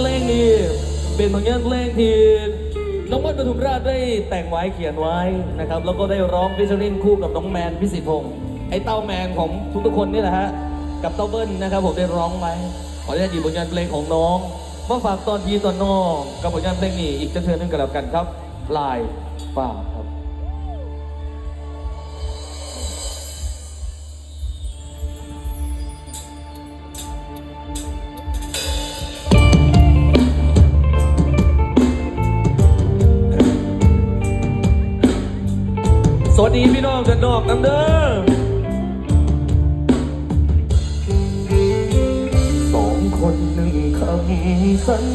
เพลงนี้เป็นผลงานเพลงที่น้องมดปทุมราชได้แต่งไว้เขียนไว้นะครับ แล้วก็ได้ร้องฟิชเชอริงคู่กับน้องแมนพิสิทธิ์พงศ์ไอ้เต้าแมนของทุกๆคนนี่แหละฮะกับเต้าเบิ้ลนะครับผมได้ร้องไว้ขออนุญาตหยิบผลงานเพลงของน้องมาฝากตอนพี่ตอนน้องกับผลงานเพลงนี้อีกจะเทือนนึงกันแล้วกันครับ ลายฝา สวัสดีพี่น้องกันดอกน้ำเด้อสองคนหนึ่งคำสัญ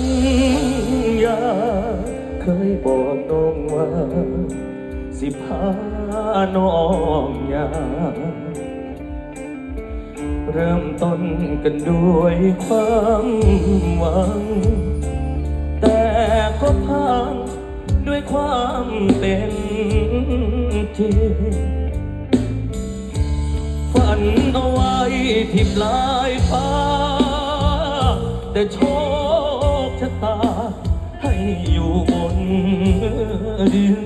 ญา เคยบอกน้องว่า สิพาน้องยาเริ่มต้นกันด้วยความหวัง แต่ก็พังด้วยความเป็น จริงฝันเอาไว้ที่ปลายฟ้า แต่โชคชะตา ให้อยู่บนดิน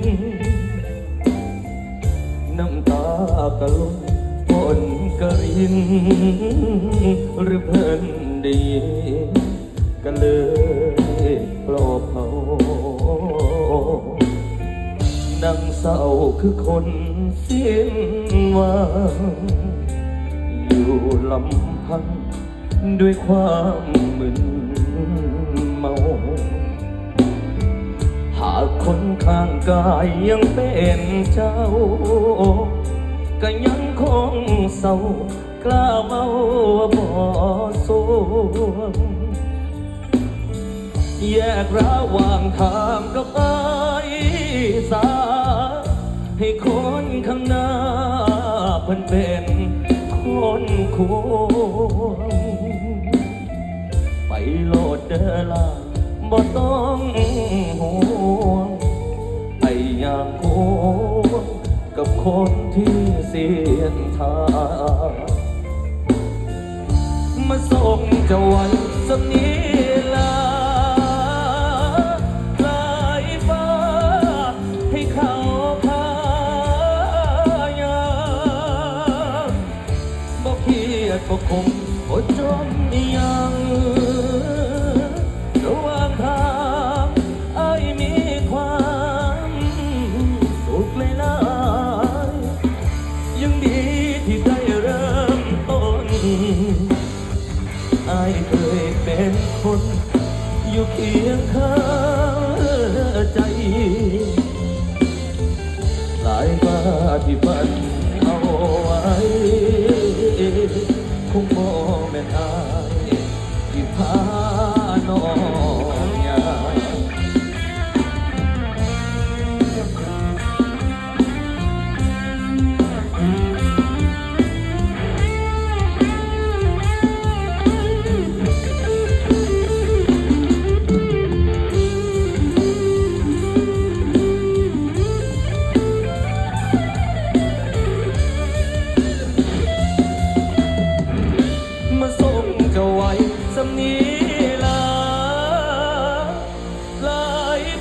น้ำตากะลุนบนกระริน หรือเพิ่นด้ยินกันเลยปลอบเขา นั่งเศร้าคือคนสิ้นหวังอยู่ลำพังด้วยความมึนเมา หากคนข้างกายยังเป็นเจ้า ก็ยังคงเศร้ากล้าเมาว่าบ่สวงแยกระหว่างทางกับ เป็นคนควงไปโลดเดอลาบ่ต้องห่วงไปอยางห่วงกับคนที่เสียนทางมาส่งเจ้าไวันสักนี้ ยดบ่คงบ่จมยังระหว่างทางไอ้มีความสุขหลายๆยังดีที่ได้เริ่มต้นไอ้เคยเป็นคนอยู่เคียงข้าง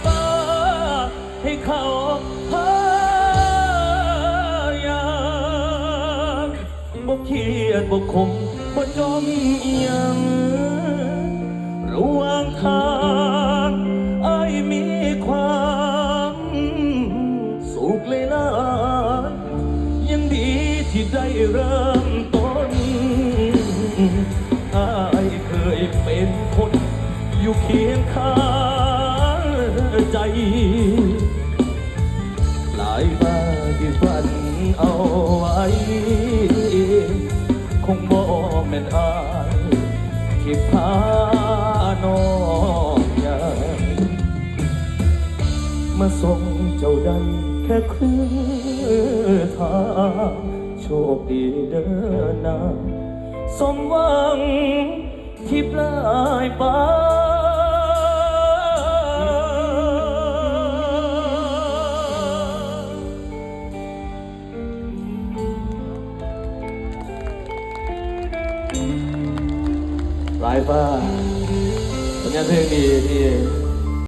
บ้าให้เขาพายามบ่เครียดบ่คมบ่จมเอียงระหว่างทางไอ้มีความสุขเลยนะยังดีที่ได้เริ่มต้นไอายเคยเป็นคนอยู่เคียงข้าง ใจหลายมาที่ฝันเอาไว้ คงบ่แม่นอายที่พาน้องยามาส่งเจ้าได้แค่ครึ่งทางโชคดีเดินนาสมหวังที่ปลายฟ้า ไลายฟ้าผลงานเพลงดีที่